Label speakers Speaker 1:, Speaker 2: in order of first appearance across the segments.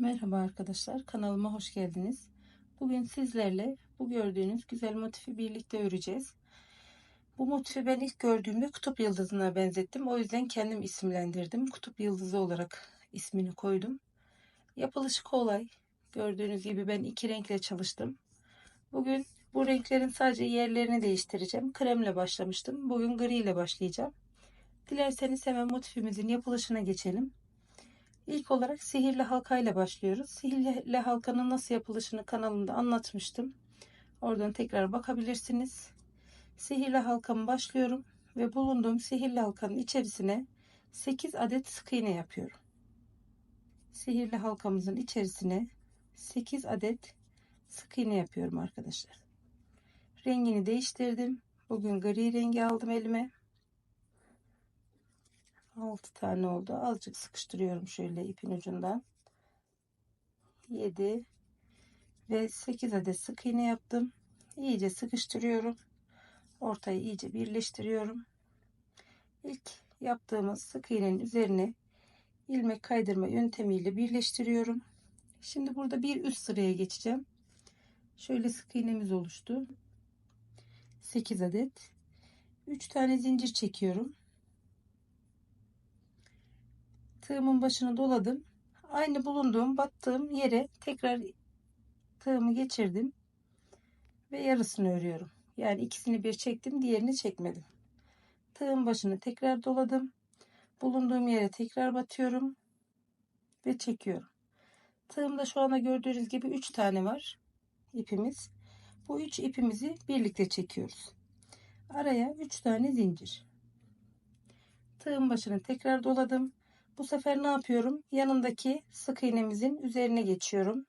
Speaker 1: Merhaba arkadaşlar, kanalıma hoş geldiniz. Bugün sizlerle bu gördüğünüz güzel motifi birlikte öreceğiz. Bu motifi ben ilk gördüğümde kutup yıldızına benzettim. O yüzden kendim isimlendirdim. Kutup yıldızı olarak ismini koydum. Yapılışı kolay. Gördüğünüz gibi ben iki renkle çalıştım. Bugün bu renklerin sadece yerlerini değiştireceğim. Kremle başlamıştım. Bugün gri ile başlayacağım. Dilerseniz hemen motifimizin yapılışına geçelim. İlk olarak sihirli halka ile başlıyoruz. Sihirli halkanın nasıl yapılışını kanalımda anlatmıştım. Oradan tekrar bakabilirsiniz. Sihirli halkamı başlıyorum ve bulunduğum sihirli halkanın içerisine 8 adet sık iğne yapıyorum. Sihirli halkamızın içerisine 8 adet sık iğne yapıyorum arkadaşlar. Rengini değiştirdim. Bugün gri rengi aldım elime. 6 tane oldu. Azıcık sıkıştırıyorum şöyle ipin ucundan. 7 ve 8 adet sık iğne yaptım. İyice sıkıştırıyorum. Ortayı iyice birleştiriyorum. İlk yaptığımız sık iğnenin üzerine ilmek kaydırma yöntemiyle birleştiriyorum. Şimdi burada bir üst sıraya geçeceğim. Şöyle sık iğnemiz oluştu. 8 adet. 3 tane zincir çekiyorum. Tığımın başını doladım. Aynı bulunduğum battığım yere tekrar tığımı geçirdim. Ve yarısını örüyorum. Yani ikisini bir çektim diğerini çekmedim. Tığın başını tekrar doladım. Bulunduğum yere tekrar batıyorum. Ve çekiyorum. Tığımda şu anda gördüğünüz gibi 3 tane var. ipimiz. Bu 3 ipimizi birlikte çekiyoruz. Araya 3 tane zincir. Tığın başını tekrar doladım. Bu sefer ne yapıyorum? Yanındaki sık iğnemizin üzerine geçiyorum.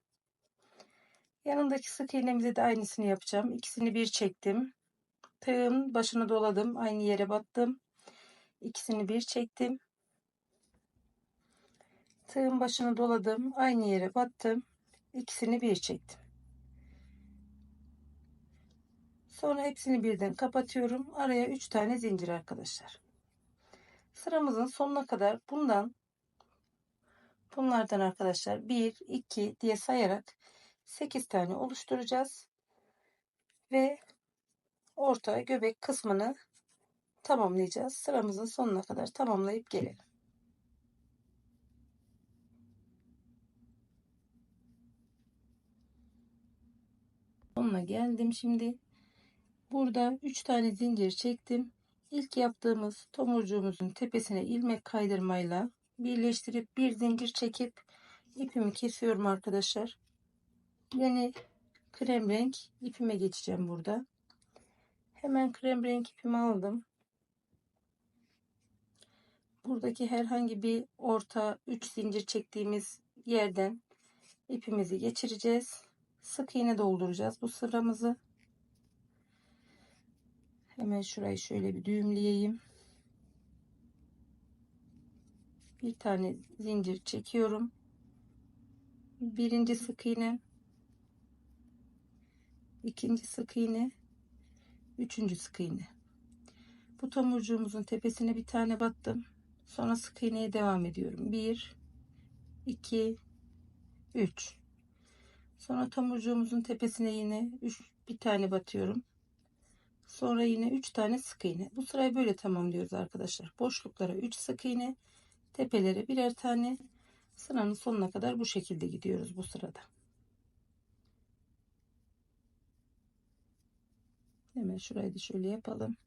Speaker 1: Yanındaki sık iğnemize de aynısını yapacağım. İkisini bir çektim. Tığın başını doladım. Aynı yere battım. İkisini bir çektim. Tığın başını doladım. Aynı yere battım. İkisini bir çektim. Sonra hepsini birden kapatıyorum. Araya 3 tane zincir arkadaşlar. Sıramızın sonuna kadar bundan Bunlardan arkadaşlar 1, 2 diye sayarak 8 tane oluşturacağız. Ve orta göbek kısmını tamamlayacağız. Sıramızın sonuna kadar tamamlayıp gelelim. Sonuna geldim şimdi. Burada 3 tane zincir çektim. İlk yaptığımız tomurcuğumuzun tepesine ilmek kaydırmayla birleştirip bir zincir çekip ipimi kesiyorum arkadaşlar. Yeni krem renk ipime geçeceğim burada. Hemen krem renk ipimi aldım. Buradaki herhangi bir orta 3 zincir çektiğimiz yerden ipimizi geçireceğiz. Sık iğne dolduracağız bu sıramızı. Hemen şurayı şöyle bir düğümleyeyim. Bir tane zincir çekiyorum. Birinci sık iğne. İkinci sık iğne. Üçüncü sık iğne. Bu tomurcuğumuzun tepesine bir tane battım. Sonra sık iğneye devam ediyorum. 1 2 3 sonra tomurcuğumuzun tepesine yine 3 bir tane batıyorum sonra yine 3 tane sık iğne bu sırayı böyle tamamlıyoruz arkadaşlar boşluklara 3 sık iğne tepelere birer tane sıranın sonuna kadar bu şekilde gidiyoruz bu sırada. Hemen şurayı da şöyle yapalım.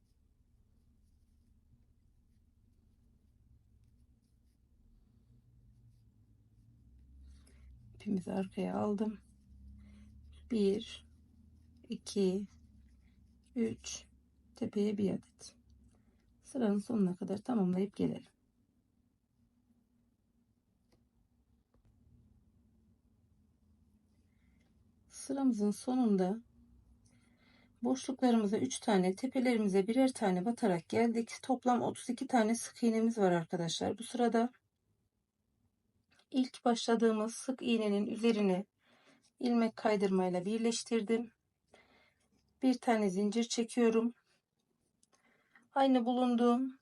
Speaker 1: İpimizi arkaya aldım. 1 2 3 tepeye bir adet. Sıranın sonuna kadar tamamlayıp gelelim. sıramızın sonunda boşluklarımıza 3 tane tepelerimize birer tane batarak geldik. Toplam 32 tane sık iğnemiz var arkadaşlar. Bu sırada ilk başladığımız sık iğnenin üzerine ilmek kaydırmayla birleştirdim. Bir tane zincir çekiyorum. Aynı bulunduğum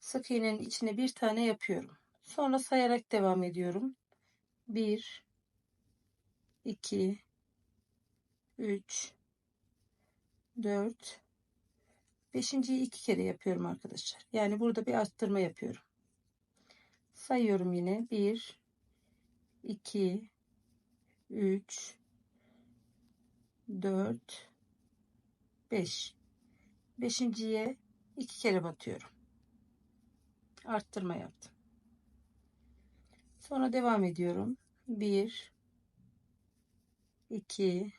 Speaker 1: sık iğnenin içine bir tane yapıyorum. Sonra sayarak devam ediyorum. 1 2 3 4 Beşinciyi iki kere yapıyorum arkadaşlar. Yani burada bir arttırma yapıyorum. Sayıyorum yine. 1 2 3 4 5 Beşinciye iki kere batıyorum. Arttırma yaptım. Sonra devam ediyorum. 1 2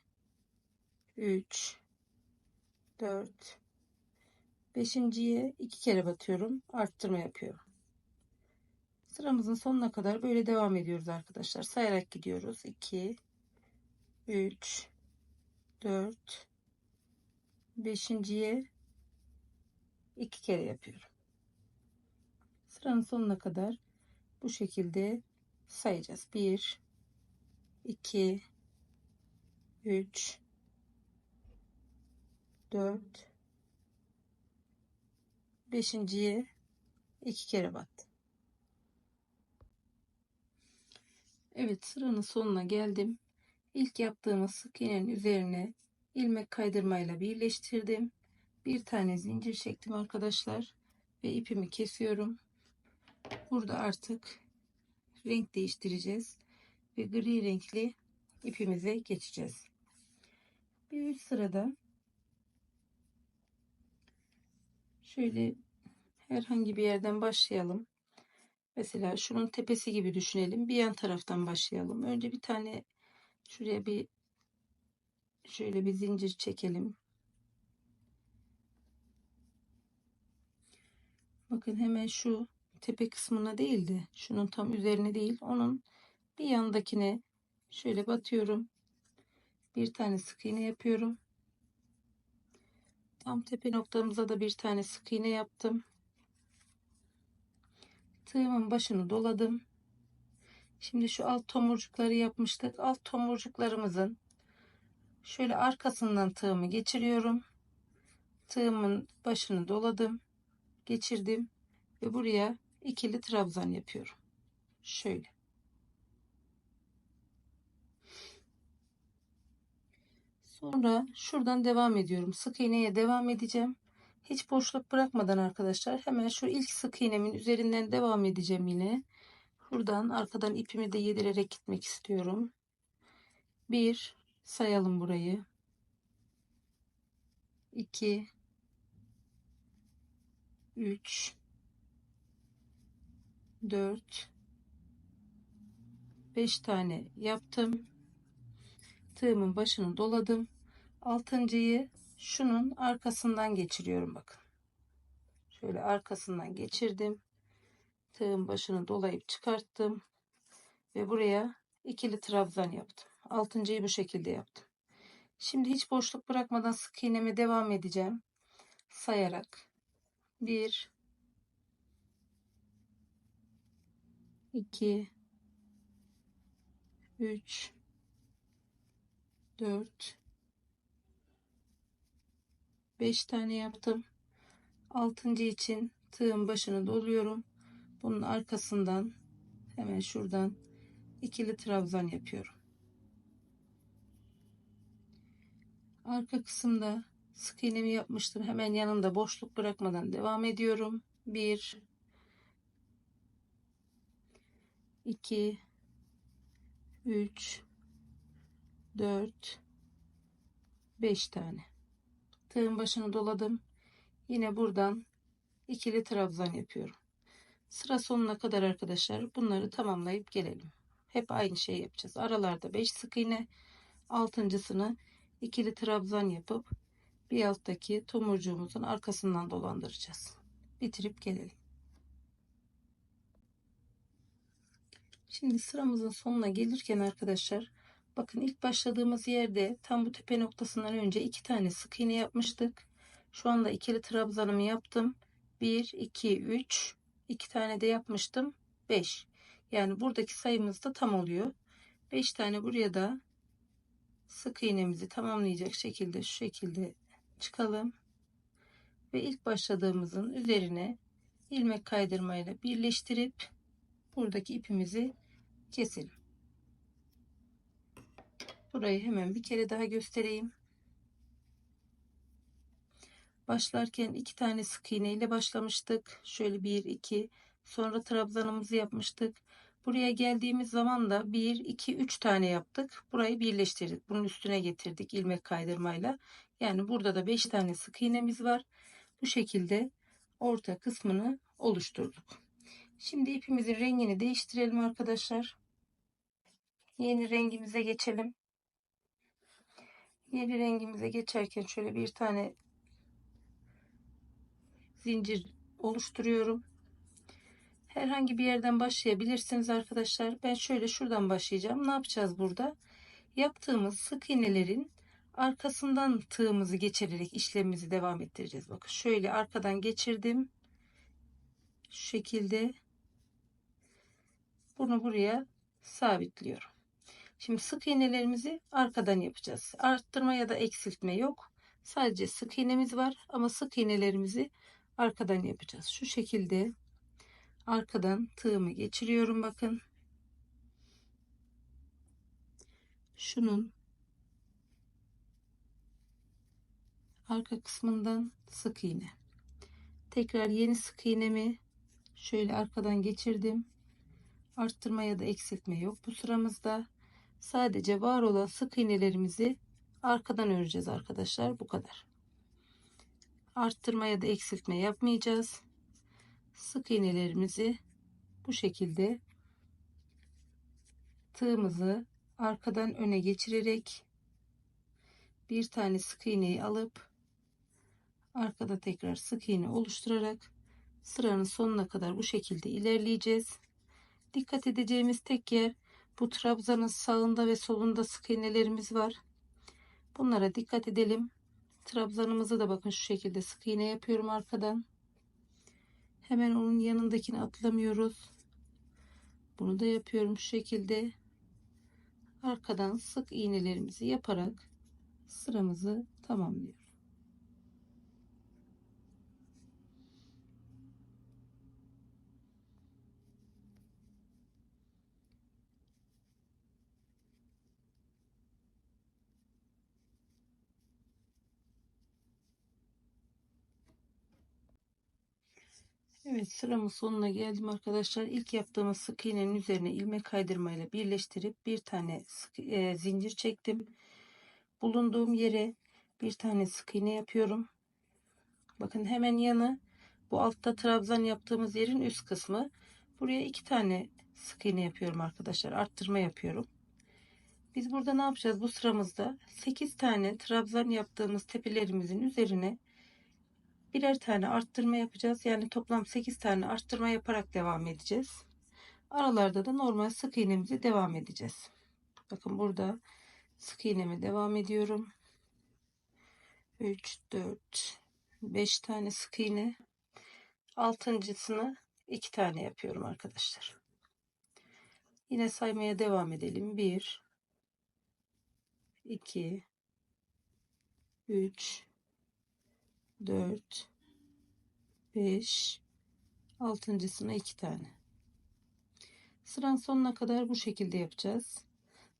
Speaker 1: 3 4 Beşinciye iki kere batıyorum. Arttırma yapıyorum. Sıramızın sonuna kadar böyle devam ediyoruz arkadaşlar. Sayarak gidiyoruz. 2 3 4 Beşinciye iki kere yapıyorum. Sıranın sonuna kadar bu şekilde sayacağız. 1 2 3 4 beşinciye iki kere battım. Evet sıranın sonuna geldim. İlk yaptığımız sık iğnenin üzerine ilmek kaydırmayla birleştirdim. Bir tane zincir çektim arkadaşlar ve ipimi kesiyorum. Burada artık renk değiştireceğiz ve gri renkli ipimize geçeceğiz. Bir üst sırada şöyle herhangi bir yerden başlayalım. Mesela şunun tepesi gibi düşünelim. Bir yan taraftan başlayalım. Önce bir tane şuraya bir şöyle bir zincir çekelim. Bakın hemen şu tepe kısmına değil de şunun tam üzerine değil onun bir yandakine şöyle batıyorum. Bir tane sık iğne yapıyorum. Tam tepe noktamıza da bir tane sık iğne yaptım. Tığımın başını doladım. Şimdi şu alt tomurcukları yapmıştık. Alt tomurcuklarımızın şöyle arkasından tığımı geçiriyorum. Tığımın başını doladım. Geçirdim ve buraya ikili trabzan yapıyorum. Şöyle. Sonra şuradan devam ediyorum. Sık iğneye devam edeceğim. Hiç boşluk bırakmadan arkadaşlar hemen şu ilk sık iğnemin üzerinden devam edeceğim yine. Buradan arkadan ipimi de yedirerek gitmek istiyorum. Bir sayalım burayı. 2 3 4 5 tane yaptım. Tığımın başını doladım. Altıncıyı şunun arkasından geçiriyorum bakın. Şöyle arkasından geçirdim. Tığın başını dolayıp çıkarttım. Ve buraya ikili trabzan yaptım. Altıncıyı bu şekilde yaptım. Şimdi hiç boşluk bırakmadan sık iğneme devam edeceğim. Sayarak. 1 2 3 4 5 tane yaptım. 6. için tığın başını doluyorum. Bunun arkasından hemen şuradan ikili trabzan yapıyorum. Arka kısımda sık iğnemi yapmıştım. Hemen yanında boşluk bırakmadan devam ediyorum. 1 2 3 4 5 tane tığın başını doladım yine buradan ikili trabzan yapıyorum sıra sonuna kadar arkadaşlar bunları tamamlayıp gelelim. Hep aynı şey yapacağız. Aralarda 5 sık iğne altıncısını ikili trabzan yapıp bir alttaki tomurcuğumuzun arkasından dolandıracağız. Bitirip gelelim. Şimdi sıramızın sonuna gelirken arkadaşlar bakın ilk başladığımız yerde tam bu tepe noktasından önce iki tane sık iğne yapmıştık. Şu anda ikili trabzanımı yaptım. 1 2 3 iki tane de yapmıştım. 5. Yani buradaki sayımız da tam oluyor. 5 tane buraya da sık iğnemizi tamamlayacak şekilde şu şekilde çıkalım. Ve ilk başladığımızın üzerine ilmek kaydırmayla birleştirip buradaki ipimizi keselim. Burayı hemen bir kere daha göstereyim. Başlarken iki tane sık iğne ile başlamıştık. Şöyle bir iki sonra trabzanımızı yapmıştık. Buraya geldiğimiz zaman da 1 2 3 tane yaptık. Burayı birleştirdik. Bunun üstüne getirdik ilmek kaydırmayla. Yani burada da 5 tane sık iğnemiz var. Bu şekilde orta kısmını oluşturduk. Şimdi ipimizin rengini değiştirelim arkadaşlar. Yeni rengimize geçelim. Yeni rengimize geçerken şöyle bir tane zincir oluşturuyorum. Herhangi bir yerden başlayabilirsiniz arkadaşlar. Ben şöyle şuradan başlayacağım. Ne yapacağız burada? Yaptığımız sık iğnelerin arkasından tığımızı geçirerek işlemimizi devam ettireceğiz. Bakın şöyle arkadan geçirdim. Şu şekilde bunu buraya sabitliyorum. Şimdi sık iğnelerimizi arkadan yapacağız. Arttırma ya da eksiltme yok. Sadece sık iğnemiz var ama sık iğnelerimizi arkadan yapacağız. Şu şekilde arkadan tığımı geçiriyorum bakın. Şunun arka kısmından sık iğne. Tekrar yeni sık iğnemi şöyle arkadan geçirdim. Arttırma ya da eksiltme yok bu sıramızda. Sadece var olan sık iğnelerimizi arkadan öreceğiz arkadaşlar. Bu kadar. Arttırma ya da eksiltme yapmayacağız. Sık iğnelerimizi bu şekilde tığımızı arkadan öne geçirerek bir tane sık iğneyi alıp arkada tekrar sık iğne oluşturarak sıranın sonuna kadar bu şekilde ilerleyeceğiz. Dikkat edeceğimiz tek yer bu trabzanın sağında ve solunda sık iğnelerimiz var. Bunlara dikkat edelim. Trabzanımızı da bakın şu şekilde sık iğne yapıyorum arkadan. Hemen onun yanındakini atlamıyoruz. Bunu da yapıyorum şu şekilde. Arkadan sık iğnelerimizi yaparak sıramızı tamamlıyoruz. Evet sıramın sonuna geldim arkadaşlar. İlk yaptığımız sık iğnenin üzerine ilmek kaydırmayla birleştirip bir tane sık, e, zincir çektim. Bulunduğum yere bir tane sık iğne yapıyorum. Bakın hemen yanı bu altta trabzan yaptığımız yerin üst kısmı. Buraya iki tane sık iğne yapıyorum arkadaşlar. Arttırma yapıyorum. Biz burada ne yapacağız? Bu sıramızda 8 tane trabzan yaptığımız tepelerimizin üzerine birer tane arttırma yapacağız. Yani toplam 8 tane arttırma yaparak devam edeceğiz. Aralarda da normal sık iğnemizi devam edeceğiz. Bakın burada sık iğnemi devam ediyorum. 3 4 5 tane sık iğne. Altıncısını 2 tane yapıyorum arkadaşlar. Yine saymaya devam edelim. 1 2 3 4 5 altıncısına iki tane. Sıranın sonuna kadar bu şekilde yapacağız.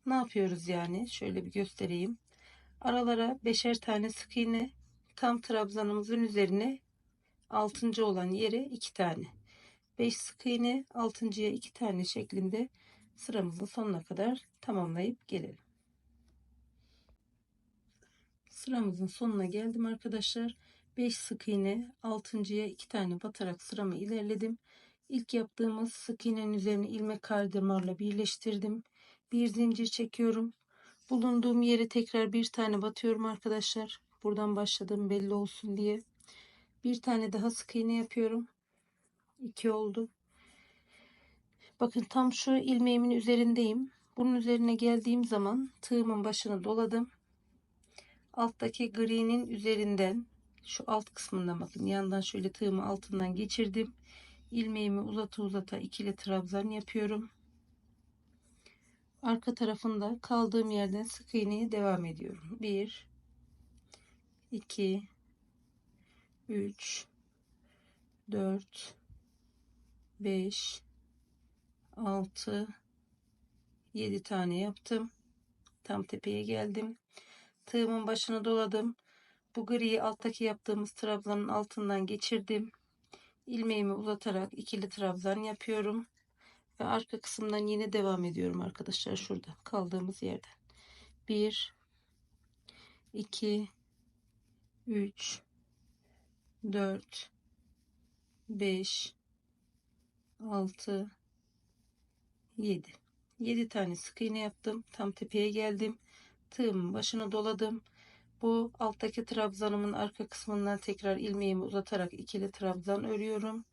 Speaker 1: Ne yapıyoruz yani? Şöyle bir göstereyim. Aralara beşer tane sık iğne tam trabzanımızın üzerine altıncı olan yere iki tane. 5 sık iğne altıncıya iki tane şeklinde sıramızın sonuna kadar tamamlayıp gelelim. Sıramızın sonuna geldim arkadaşlar 5 sık iğne 6.ya 2 tane batarak sıramı ilerledim. İlk yaptığımız sık iğnenin üzerine ilmek kaydırmayla birleştirdim. Bir zincir çekiyorum. Bulunduğum yere tekrar bir tane batıyorum arkadaşlar. Buradan başladığım belli olsun diye. Bir tane daha sık iğne yapıyorum. 2 oldu. Bakın tam şu ilmeğimin üzerindeyim. Bunun üzerine geldiğim zaman tığımın başını doladım. Alttaki gri'nin üzerinden şu alt kısmından bakın. Yandan şöyle tığımı altından geçirdim. İlmeğimi uzata uzata ikili trabzan yapıyorum. Arka tarafında kaldığım yerden sık iğneye devam ediyorum. 1 2 3 4 5 6 7 tane yaptım. Tam tepeye geldim. Tığımın başını doladım. Bu griyi alttaki yaptığımız trabzanın altından geçirdim. ilmeğimi uzatarak ikili trabzan yapıyorum. Ve arka kısımdan yine devam ediyorum arkadaşlar şurada kaldığımız yerden. 1 2 3 4 5 6 7 7 tane sık iğne yaptım tam tepeye geldim tığımın başına doladım bu alttaki trabzanımın arka kısmından tekrar ilmeğimi uzatarak ikili trabzan örüyorum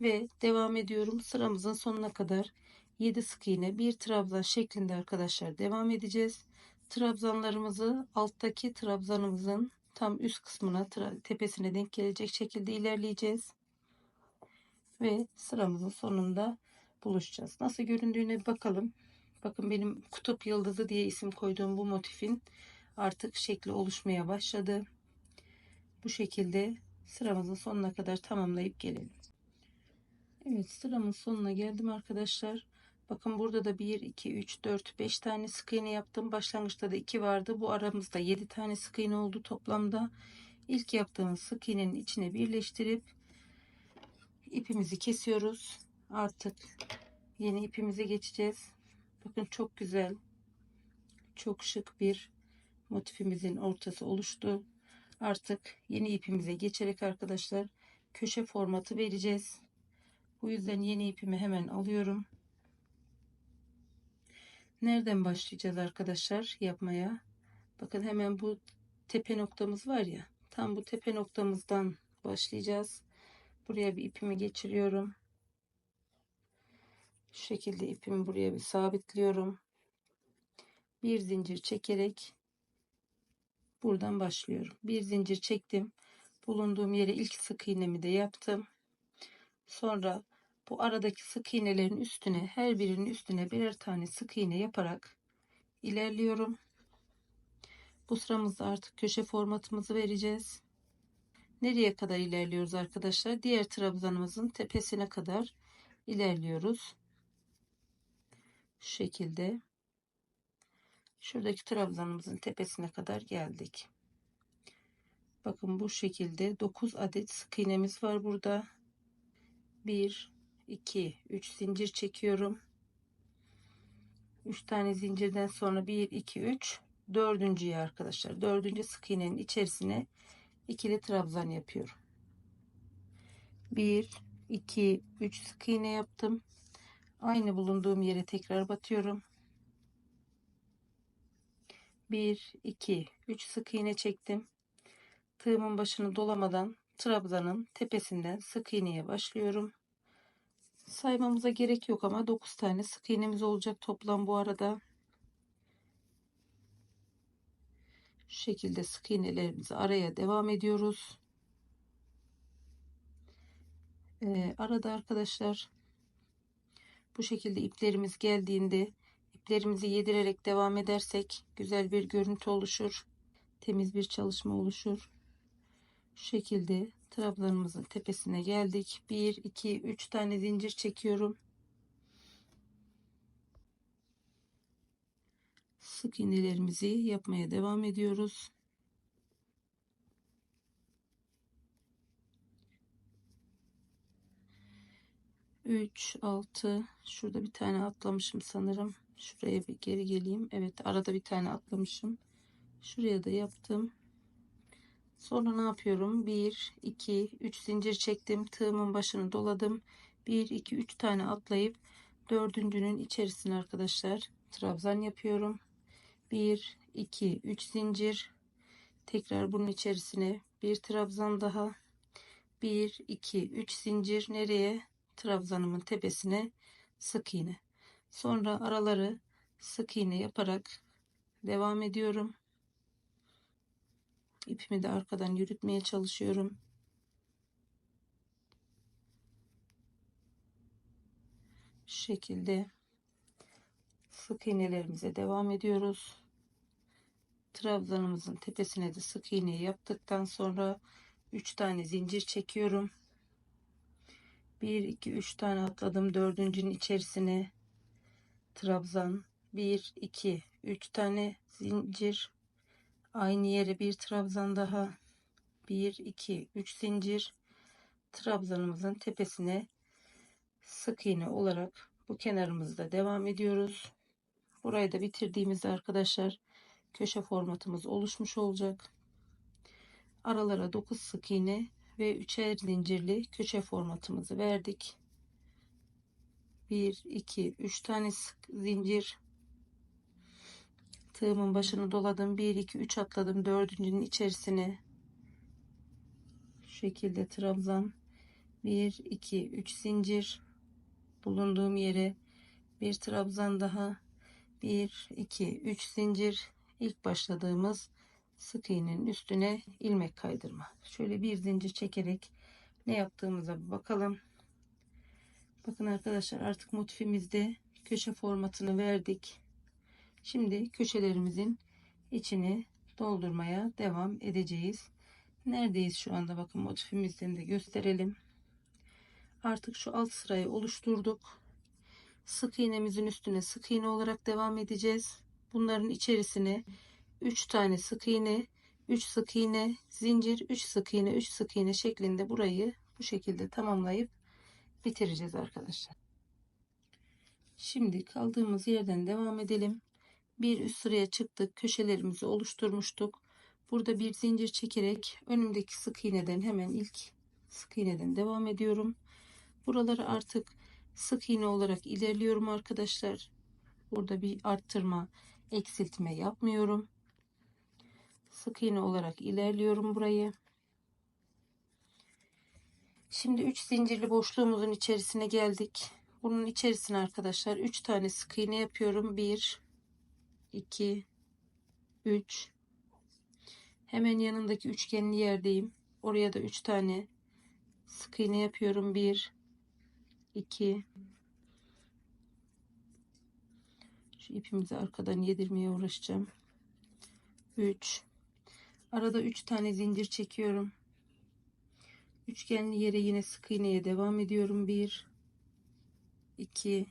Speaker 1: ve devam ediyorum. Sıramızın sonuna kadar 7 sık iğne bir trabzan şeklinde arkadaşlar devam edeceğiz. Trabzanlarımızı alttaki trabzanımızın tam üst kısmına tepesine denk gelecek şekilde ilerleyeceğiz. Ve sıramızın sonunda buluşacağız. Nasıl göründüğüne bakalım. Bakın benim kutup yıldızı diye isim koyduğum bu motifin artık şekli oluşmaya başladı bu şekilde sıramızın sonuna kadar tamamlayıp gelelim Evet sıramın sonuna geldim arkadaşlar. Bakın burada da 1, 2, 3, 4, 5 tane sık iğne yaptım. Başlangıçta da 2 vardı. Bu aramızda 7 tane sık iğne oldu toplamda. İlk yaptığımız sık iğnenin içine birleştirip ipimizi kesiyoruz. Artık yeni ipimize geçeceğiz. Bakın çok güzel. Çok şık bir motifimizin ortası oluştu. Artık yeni ipimize geçerek arkadaşlar köşe formatı vereceğiz. Bu yüzden yeni ipimi hemen alıyorum. Nereden başlayacağız arkadaşlar yapmaya? Bakın hemen bu tepe noktamız var ya. Tam bu tepe noktamızdan başlayacağız. Buraya bir ipimi geçiriyorum. Şu şekilde ipimi buraya bir sabitliyorum. Bir zincir çekerek buradan başlıyorum. Bir zincir çektim. Bulunduğum yere ilk sık iğnemi de yaptım. Sonra bu aradaki sık iğnelerin üstüne her birinin üstüne birer tane sık iğne yaparak ilerliyorum. Bu sıramızda artık köşe formatımızı vereceğiz. Nereye kadar ilerliyoruz arkadaşlar? Diğer trabzanımızın tepesine kadar ilerliyoruz. Şu şekilde. Şuradaki trabzanımızın tepesine kadar geldik. Bakın bu şekilde 9 adet sık iğnemiz var burada. 1 2 3 zincir çekiyorum. 3 tane zincirden sonra 1 2 3 dördüncüye arkadaşlar. Dördüncü sık iğnenin içerisine ikili trabzan yapıyorum. 1 2 3 sık iğne yaptım. Aynı bulunduğum yere tekrar batıyorum 1 2 3 sık iğne çektim. Tığımın başını dolamadan trabzanın tepesinden sık iğneye başlıyorum. Saymamıza gerek yok ama 9 tane sık iğnemiz olacak toplam bu arada. Şu şekilde sık iğnelerimizi araya devam ediyoruz. Ee, arada arkadaşlar bu şekilde iplerimiz geldiğinde iplerimizi yedirerek devam edersek güzel bir görüntü oluşur temiz bir çalışma oluşur şu şekilde trabzanımızın tepesine geldik 1 2 3 tane zincir çekiyorum sık iğnelerimizi yapmaya devam ediyoruz Üç, altı. Şurada bir tane atlamışım sanırım. Şuraya bir geri geleyim. Evet arada bir tane atlamışım. Şuraya da yaptım. Sonra ne yapıyorum? 1, 2, 3 zincir çektim. Tığımın başını doladım. 1, 2, 3 tane atlayıp dördüncünün içerisine arkadaşlar trabzan yapıyorum. 1, 2, 3 zincir. Tekrar bunun içerisine bir trabzan daha. 1, 2, 3 zincir. Nereye? Trabzanımın tepesine sık iğne. Sonra araları sık iğne yaparak devam ediyorum ipimi de arkadan yürütmeye çalışıyorum. Şu şekilde sık iğnelerimize devam ediyoruz. Trabzanımızın tepesine de sık iğne yaptıktan sonra 3 tane zincir çekiyorum. 1 2 3 tane atladım. Dördüncünün içerisine trabzan 1 2 3 tane zincir aynı yere bir trabzan daha 1 2 3 zincir trabzanımızın tepesine sık iğne olarak bu kenarımızda devam ediyoruz. Burayı da bitirdiğimizde arkadaşlar köşe formatımız oluşmuş olacak. Aralara 9 sık iğne ve üçer zincirli köşe formatımızı verdik. 1 2 3 tane sık zincir. Tığımın başını doladım. 1 2 3 atladım dördüncünün içerisine. Şu şekilde trabzan. 1 2 3 zincir bulunduğum yere. Bir trabzan daha. 1 2 3 zincir. İlk başladığımız sık iğnenin üstüne ilmek kaydırma. Şöyle bir zincir çekerek ne yaptığımıza bir bakalım bakın arkadaşlar artık motifimizde köşe formatını verdik. Şimdi köşelerimizin içini doldurmaya devam edeceğiz. Neredeyiz şu anda? Bakın motifimizden de gösterelim. Artık şu alt sırayı oluşturduk. Sık iğnemizin üstüne sık iğne olarak devam edeceğiz. Bunların içerisine 3 tane sık iğne 3 sık iğne zincir 3 sık iğne 3 sık iğne şeklinde burayı bu şekilde tamamlayıp bitireceğiz arkadaşlar. Şimdi kaldığımız yerden devam edelim. Bir üst sıraya çıktık köşelerimizi oluşturmuştuk. Burada bir zincir çekerek önümdeki sık iğneden hemen ilk sık iğneden devam ediyorum. Buraları artık sık iğne olarak ilerliyorum arkadaşlar. Burada bir arttırma eksiltme yapmıyorum. Sık iğne olarak ilerliyorum burayı şimdi 3 zincirli boşluğumuzun içerisine geldik. Bunun içerisine arkadaşlar 3 tane sık iğne yapıyorum. 1 2 3 hemen yanındaki üçgenli yerdeyim. Oraya da 3 tane sık iğne yapıyorum. 1 2 şu ipimizi arkadan yedirmeye uğraşacağım. 3 arada 3 tane zincir çekiyorum üçgenli yere yine sık iğneye devam ediyorum. 1 2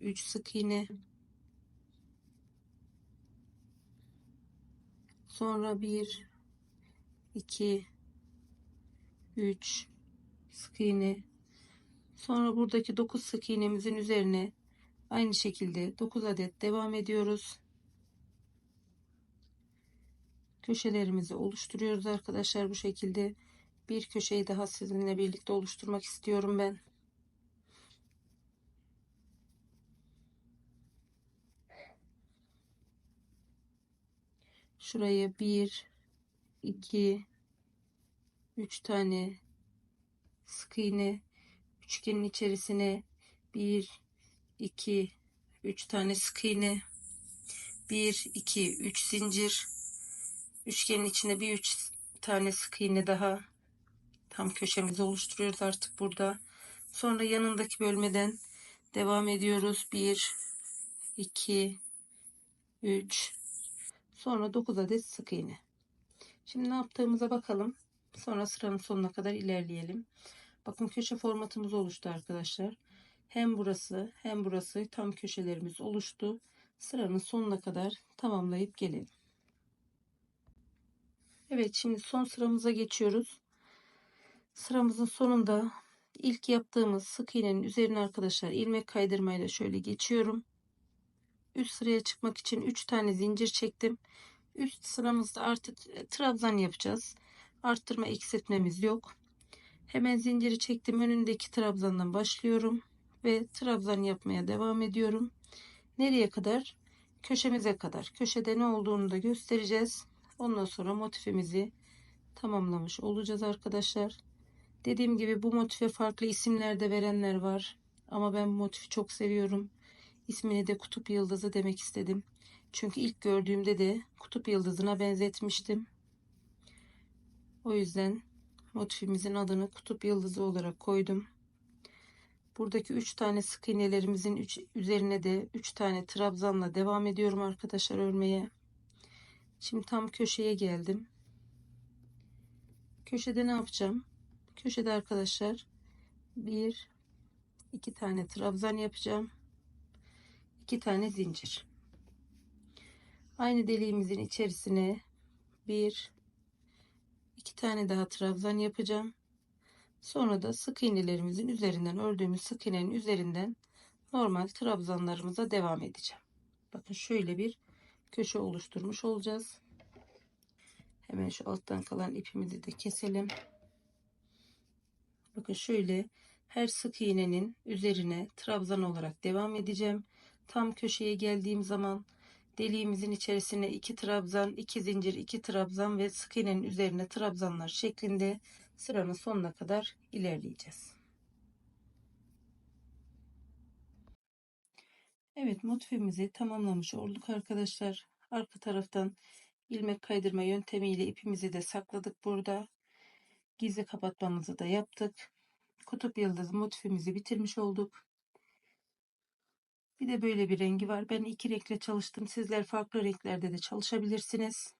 Speaker 1: 3 sık iğne. Sonra 1 2 3 sık iğne. Sonra buradaki 9 sık iğnemizin üzerine aynı şekilde 9 adet devam ediyoruz. Köşelerimizi oluşturuyoruz arkadaşlar bu şekilde bir köşeyi daha sizinle birlikte oluşturmak istiyorum ben. Şuraya bir iki üç tane sık iğne üçgenin içerisine bir iki üç tane sık iğne bir iki üç zincir. Üçgenin içine bir üç tane sık iğne daha tam köşemizi oluşturuyoruz artık burada. Sonra yanındaki bölmeden devam ediyoruz. 1 2 3 sonra 9 adet sık iğne. Şimdi ne yaptığımıza bakalım. Sonra sıranın sonuna kadar ilerleyelim. Bakın köşe formatımız oluştu arkadaşlar. Hem burası hem burası tam köşelerimiz oluştu. Sıranın sonuna kadar tamamlayıp gelelim. Evet şimdi son sıramıza geçiyoruz. Sıramızın sonunda ilk yaptığımız sık iğnenin üzerine arkadaşlar ilmek kaydırmayla şöyle geçiyorum. Üst sıraya çıkmak için 3 tane zincir çektim. Üst sıramızda artık e, trabzan yapacağız. Arttırma eksiltmemiz yok. Hemen zinciri çektim. Önündeki trabzandan başlıyorum ve trabzan yapmaya devam ediyorum. Nereye kadar? Köşemize kadar. Köşede ne olduğunu da göstereceğiz. Ondan sonra motifimizi tamamlamış olacağız arkadaşlar. Dediğim gibi bu motife farklı isimler de verenler var. Ama ben bu motifi çok seviyorum. İsmini de kutup yıldızı demek istedim. Çünkü ilk gördüğümde de kutup yıldızına benzetmiştim. O yüzden motifimizin adını kutup yıldızı olarak koydum. Buradaki 3 tane sık iğnelerimizin üç, üzerine de 3 tane trabzanla devam ediyorum arkadaşlar örmeye. Şimdi tam köşeye geldim. Köşede ne yapacağım? Köşede arkadaşlar bir iki tane trabzan yapacağım. 2 tane zincir. Aynı deliğimizin içerisine bir iki tane daha trabzan yapacağım. Sonra da sık iğnelerimizin üzerinden ördüğümüz sık iğnenin üzerinden normal trabzanlarımıza devam edeceğim. Bakın şöyle bir köşe oluşturmuş olacağız. Hemen şu alttan kalan ipimizi de keselim. Bakın şöyle her sık iğnenin üzerine trabzan olarak devam edeceğim. Tam köşeye geldiğim zaman deliğimizin içerisine iki trabzan, iki zincir, iki trabzan ve sık iğnenin üzerine trabzanlar şeklinde sıranın sonuna kadar ilerleyeceğiz. Evet motifimizi tamamlamış olduk arkadaşlar. Arka taraftan ilmek kaydırma yöntemiyle ipimizi de sakladık burada. Gizli kapatmamızı da yaptık. Kutup yıldız motifimizi bitirmiş olduk. Bir de böyle bir rengi var. Ben iki renkle çalıştım. Sizler farklı renklerde de çalışabilirsiniz.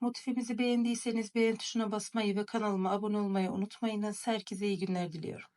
Speaker 1: Motifimizi beğendiyseniz beğen tuşuna basmayı ve kanalıma abone olmayı unutmayınız. Herkese iyi günler diliyorum.